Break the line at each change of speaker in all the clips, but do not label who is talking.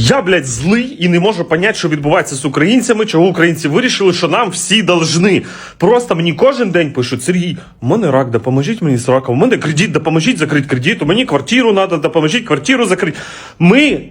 Я, блядь, злий і не можу поняти, що відбувається з українцями, чого українці вирішили, що нам всі должны. Просто мені кожен день пишуть: Сергій, у мене рак, допоможіть мені з раком, у мене кредит, допоможіть закрити кредит, у мені квартиру треба, допоможіть квартиру закрити. Ми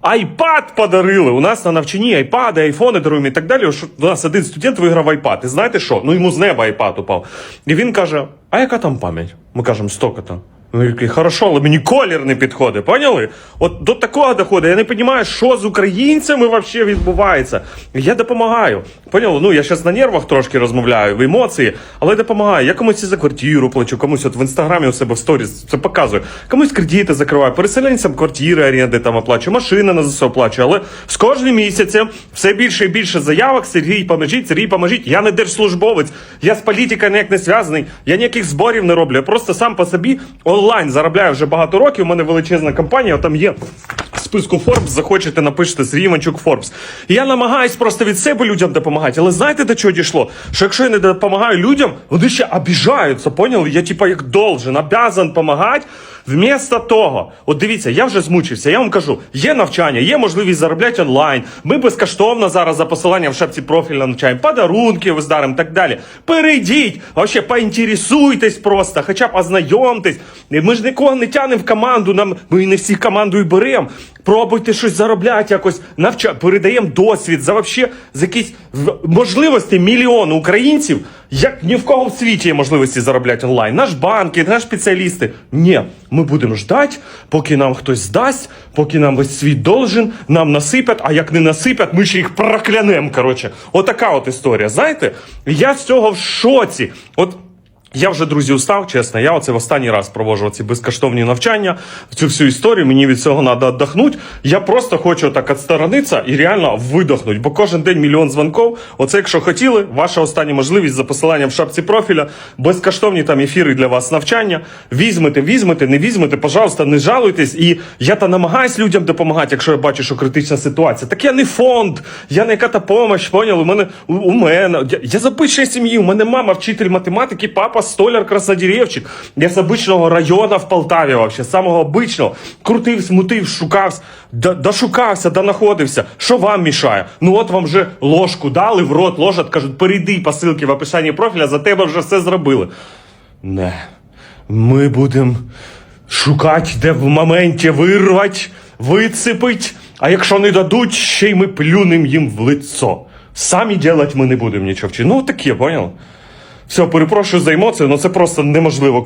айпад подарили. У нас на навчанні айпади, айфони даруємо і так далі. У нас один студент виграв айпад. І знаєте що? Ну йому з неба айпад упав. І він каже: А яка там пам'ять? Ми кажемо, столько-то. Він такий, хорошо, але мені колір не підходить, поняли? От до такого доходить. Я не розумію, що з українцями взагалі відбувається. Я допомагаю. Поняли? Ну я зараз на нервах трошки розмовляю, в емоції, але допомагаю. Я комусь і за квартиру плачу, комусь от в інстаграмі у себе в сторіс це показую. Комусь кредити закриваю, переселенцям квартири, оренди там оплачую, машини на ЗСУ оплачую. Але з кожним місяцем все більше і більше заявок. Сергій, поможіть, Сергій, поможіть. Я не держслужбовець, я з політикою ніяк не зв'язаний, я ніяких зборів не роблю. Я просто сам по собі онлайн заробляю вже багато років. У мене величезна компанія, там є. Списку Forbes захочете, напишете Сергій Іванчук Forbes. Я намагаюсь просто від себе людям допомагати. Але знаєте, до чого дійшло? Що якщо я не допомагаю людям, вони ще обіжаються, поняли? Я типа як должен, обязан допомагати. Вмісто того, от дивіться, я вже змучився. Я вам кажу, є навчання, є можливість заробляти онлайн. Ми безкоштовно зараз за посиланням в шапці профільно навчаємо, подарунки виздаримо, так далі. Перейдіть, вообще поінтересуйтесь просто, хоча б ознайомтесь. Ми ж нікого не тянемо в команду. Нам ми не всіх командою беремо. Пробуйте щось заробляти, якось навча, передаємо досвід за вообще за якісь можливості мільйону українців. Як ні в кого в світі є можливості заробляти онлайн. Наш банки, наш спеціалісти. Ні, ми будемо ждати, поки нам хтось здасть, поки нам весь світ должен, нам насипять, а як не насипять, ми ще їх проклянемо. Коротше, отака от історія. Знаєте, я з цього в шоці. От. Я вже, друзі, устав, чесно. Я оце в останній раз проводжу ці безкоштовні навчання, цю всю історію. Мені від цього треба віддохнути. Я просто хочу так відсторонитися і реально видохнути. Бо кожен день мільйон дзвонків. Оце, якщо хотіли, ваша остання можливість за посиланням в шапці профіля, безкоштовні там ефіри для вас навчання. Візьмете, візьмете, не візьмете, пожалуйста, не жалуйтесь. І я та намагаюсь людям допомагати, якщо я бачу, що критична ситуація. Так я не фонд, я не яка-то помощь, поняли? У мене у, мене. Я, я з сім'ї, у мене мама вчитель математики, папа столяр, краснодеревчик. Я з обичного району в Полтаві, вообще, самого обичного. Крутив, смутив, шукав, до- дошукався, донаходився. Що вам мішає? Ну от вам вже ложку дали в рот, ложать, кажуть, перейди по ссылці в описанні профіля, за тебе вже все зробили. Не. Ми будемо шукати, де в моменті вирвати, вицепить, а якщо не дадуть, ще й ми плюнем їм в лицо. Самі делать ми не будемо нічого вчити. Ну таке, понял? Все, перепрошую за емоцію, але це просто неможливо.